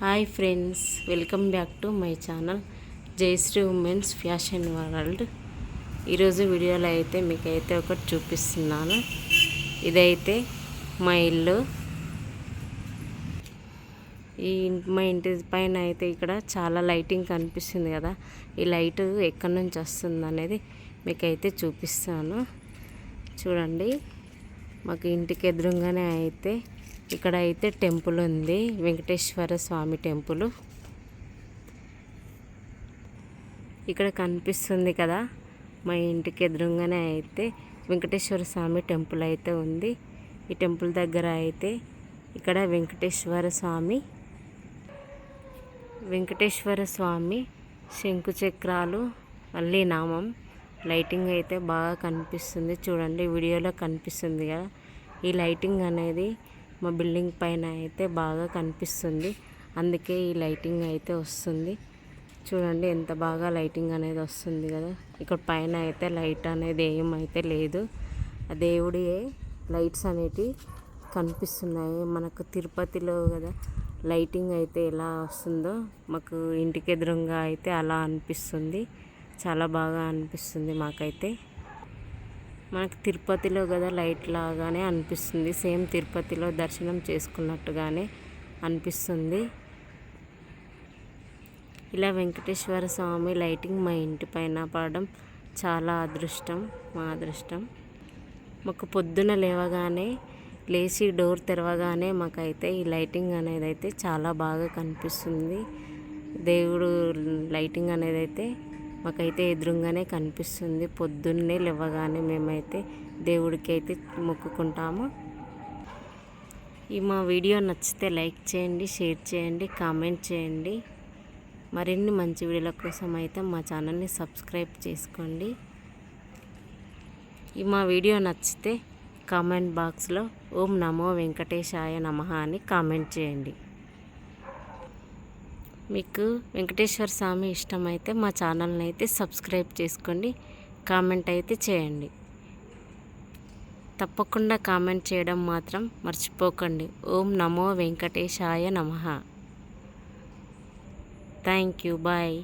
Hi friends welcome back to my channel Jayashree women's fashion world. ఈరోజు వీడియోలో అయితే మీకైతే ఒకటి చూపిస్తున్నాను. ఇదైతే మా ఇల్లు. ఈ మా ఇంటి పైన అయితే ఇక్కడ చాలా లైటింగ్ కనిపిస్తుంది కదా. ఈ లైట్ ఎక్కడి నుంచి వస్తుంది అనేది మీకైతే చూపిస్తాను. చూడండి మాకు ఇంటికి ఎదురుగానే అయితే ఇక్కడ అయితే టెంపుల్ ఉంది వెంకటేశ్వర స్వామి టెంపుల్. ఇక్కడ కనిపిస్తుంది కదా మా ఇంటికి ఎదురుగానే అయితే వెంకటేశ్వర స్వామి టెంపుల్ అయితే ఉంది. ఈ టెంపుల్ దగ్గర అయితే ఇక్కడ వెంకటేశ్వర స్వామి వెంకటేశ్వర స్వామి శంకు చక్రాలు మళ్ళీ నామం. లైటింగ్ అయితే బాగా కనిపిస్తుంది. చూడండి వీడియోలో కనిపిస్తుంది కదా. ఈ లైటింగ్ అనేది మా బిల్డింగ్ పైన అయితే బాగా కనిపిస్తుంది. అందుకే ఈ లైటింగ్ అయితే వస్తుంది. చూడండి ఎంత బాగా లైటింగ్ అనేది వస్తుంది కదా. ఇక్కడ పైన అయితే లైట్ అనేది ఏమైతే లేదు. ఆ దేవుడి లైట్స్ అనేటివి కనిపిస్తున్నాయి. మనకు తిరుపతిలో కదా లైటింగ్ అయితే ఎలా వస్తుందో మాకు ఇంటికి ఎదురుగా అయితే అలా అనిపిస్తుంది. చాలా బాగా అనిపిస్తుంది మాకైతే. మనకు తిరుపతిలో కదా లైట్ లాగానే అనిపిస్తుంది. సేమ్ తిరుపతిలో దర్శనం చేసుకున్నట్టుగానే అనిపిస్తుంది. ఇలా వెంకటేశ్వర స్వామి లైటింగ్ మా ఇంటి పైన పడడం చాలా అదృష్టం మా అదృష్టం. మాకు పొద్దున లేవగానే లేచి డోర్ తెరవగానే మాకైతే ఈ లైటింగ్ అనేది అయితే చాలా బాగా కనిపిస్తుంది. దేవుడు లైటింగ్ అనేది అయితే మాకైతే ఎదురుగానే కనిపిస్తుంది. పొద్దున్నే లేవగానే మేమైతే దేవుడికి అయితే మొక్కుకుంటాము. ఈ మా వీడియో నచ్చితే లైక్ చేయండి షేర్ చేయండి కామెంట్ చేయండి. మరిన్ని మంచి వీడియోల కోసం అయితే మా ఛానల్ని సబ్స్క్రైబ్ చేసుకోండి. ఈ మా వీడియో నచ్చితే కామెంట్ బాక్స్లో ఓం నమో వెంకటేశాయ నమ అని కామెంట్ చేయండి. మీకు వెంకటేశ్వర స్వామి ఇష్టమైతే మా ఛానల్ని అయితే సబ్స్క్రైబ్ చేసుకోండి కామెంట్ అయితే చేయండి. తప్పకుండా కామెంట్ చేయడం మాత్రం మర్చిపోకండి. ఓం నమో వెంకటేశాయ నమ. Thank you bye.